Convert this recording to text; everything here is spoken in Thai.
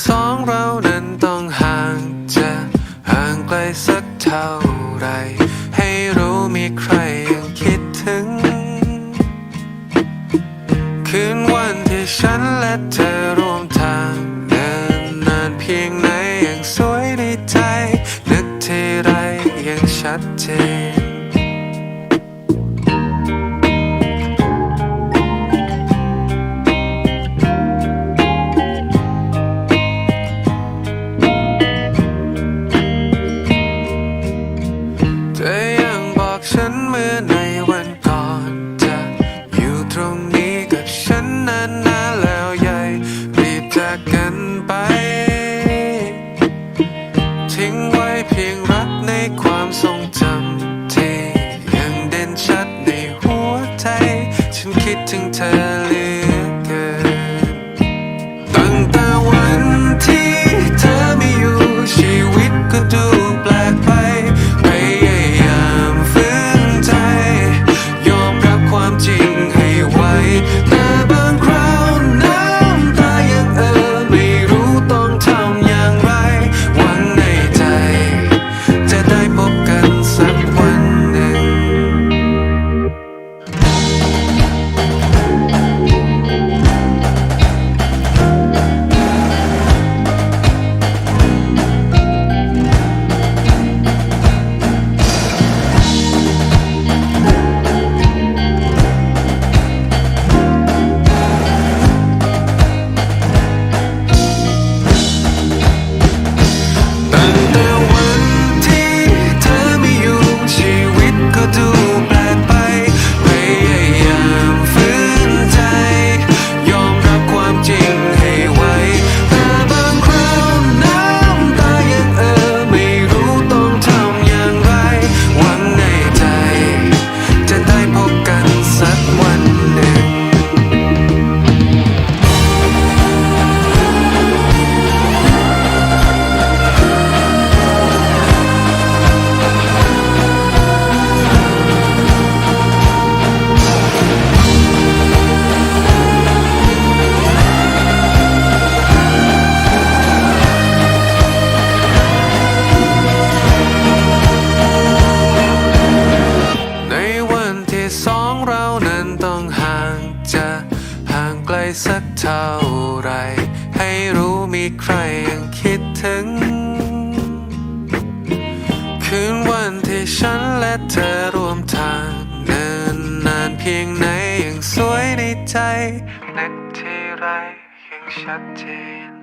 สองเรานั้นต้องห่างจะห่างไกลสักเท่าไร ให้รู้มีใครยังคิดถึง คืนวันที่ฉันและเธอร่วมทางเดินนานเพียงไหนยังสวยในใจ นึกทีไรยังชัดเจน ฉันนานแล้วใหญ่รีบจากกันไป ทิ้งไว้เพียงรักในความทรงจำที่ยังเด่นชัดในหัวใจ ฉันคิดถึงเธอเลือเจะห่างไกลสักเท่าไร ให้รู้มีใครยังคิดถึง คืนวันที่ฉันและเธอร่วมทางเดินนานเพียงไหนยังสวยในใจนึกทีไรยังชัดเจน